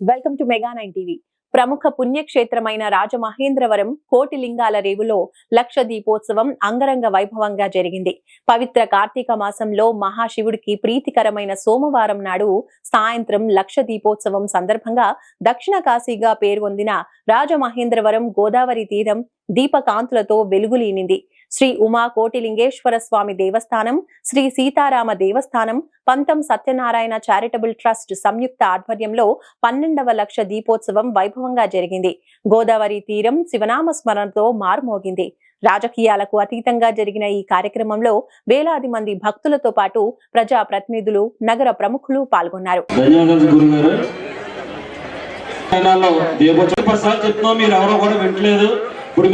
Welcome to mega nine TV ప్రముఖ పుణ్యక్షేత్రమైన రాజమహేంద్రవరం కోటి లింగాల రేవులో లక్ష దీపోత్సవం అంగరంగ వైభవంగా జరిగింది. పవిత్ర కార్తీక మాసంలో మహాశివుడికి ప్రీతికరమైన సోమవారం నాడు సాయంత్రం లక్ష దీపోత్సవం సందర్భంగా దక్షిణ కాశీగా పేరొందిన రాజమహేంద్రవరం గోదావరి తీరం దీపకాంతులతో వెలుగులీనింది. శ్రీ ఉమా కోటిలింగేశ్వర స్వామి దేవస్థానం శ్రీ సీతారామ దేవస్థానం పంతం సత్యనారాయణ చారిటబుల్ ట్రస్ట్ సంయుక్త ఆధ్వర్యంలో పన్నెండవ లక్ష దీపోత్సవం వైభవంగా జరిగింది. గోదావరి తీరం శివనామ స్మరణతో మారుమోగింది. రాజకీయాలకు అతీతంగా జరిగిన ఈ కార్యక్రమంలో వేలాది మంది భక్తులతో పాటు ప్రజా ప్రతినిధులు నగర ప్రముఖులు పాల్గొన్నారు. దీపోత్సవం. చెప్తున్నాం మీరు ఎవరో కూడా వింటలేదు ఇప్పుడు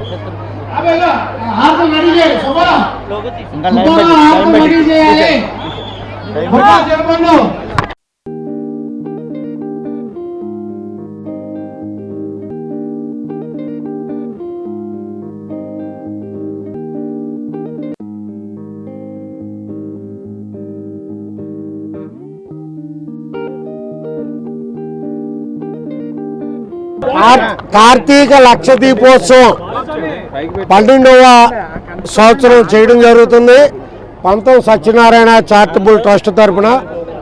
మీ హార్ట్ రెడీ చేయాలి. శుభా కార్తీక లక్ష దీపోత్సవం పన్నెండవ సంవత్సరం చేయడం జరుగుతుంది. పంతం సత్యనారాయణ చారిటబుల్ ట్రస్ట్ తరపున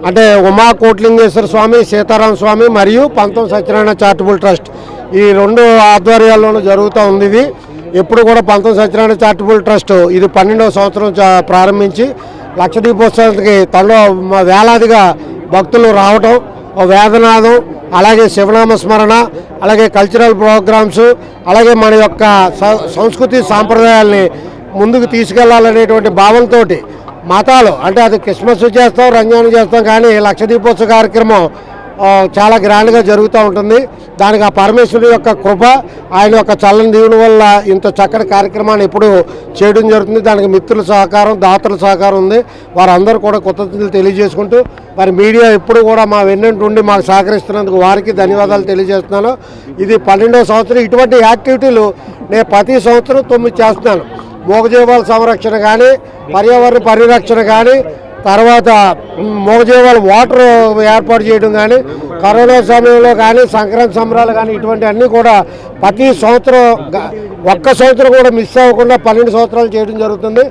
అంటే ఉమా కోట్లింగేశ్వర స్వామి సీతారాం స్వామి మరియు పంతం సత్యనారాయణ చారిటబుల్ ట్రస్ట్. ఈ రెండు ఆధ్వర్యాల్లోనూ జరుగుతూ ఉంది ఇది. ఎప్పుడు కూడా పంతం సత్యనారాయణ చారిటబుల్ ట్రస్ట్ ఇది పన్నెండవ సంవత్సరం చా- ప్రారంభించి లక్ష దీపోత్సవానికి తనలో వేలాదిగా భక్తులు రావటం వేదనాదం అలాగే శివనామ స్మరణ అలాగే కల్చరల్ ప్రోగ్రామ్స్ అలాగే మన యొక్క సంస్కృతి సాంప్రదాయాల్ని ముందుకు తీసుకెళ్ళాలనేటువంటి భావంతో మతాలు అంటే అది క్రిస్మస్ చేస్తాం రంజాన్ చేస్తాం కానీ లక్ష దీపోత్సవ కార్యక్రమం చాలా గ్రాండ్గా జరుగుతూ ఉంటుంది. దానికి ఆ పరమేశ్వరుడు యొక్క కృప ఆయన యొక్క చల్లని దీవుని వల్ల ఇంత చక్కటి కార్యక్రమాన్ని ఎప్పుడు చేయడం జరుగుతుంది. దానికి మిత్రుల సహకారం దాతల సహకారం ఉంది. వారందరూ కూడా కృతజ్ఞతలు తెలియజేసుకుంటూ మరి మీడియా ఎప్పుడు కూడా మా వెన్నంటి ఉండి మాకు సహకరిస్తున్నందుకు వారికి ధన్యవాదాలు తెలియజేస్తున్నాను. ఇది పన్నెండవ సంవత్సరం. ఇటువంటి యాక్టివిటీలు నేను ప్రతి సంవత్సరం తొమ్మిది చేస్తున్నాను. మోగజీవాల సంరక్షణ కానీ పర్యావరణ పరిరక్షణ కానీ తర్వాత మ్, వాటర్ ఏర్పాటు చేయడం కానీ కరోనా సమయంలో కానీ సంక్రాంతి సంబరాలు కానీ ఇటువంటి అన్నీ కూడా ప్రతి సంవత్సరం ఒక్క సంవత్సరం కూడా మిస్ అవ్వకుండా పన్నెండు సంవత్సరాలు చేయడం జరుగుతుంది.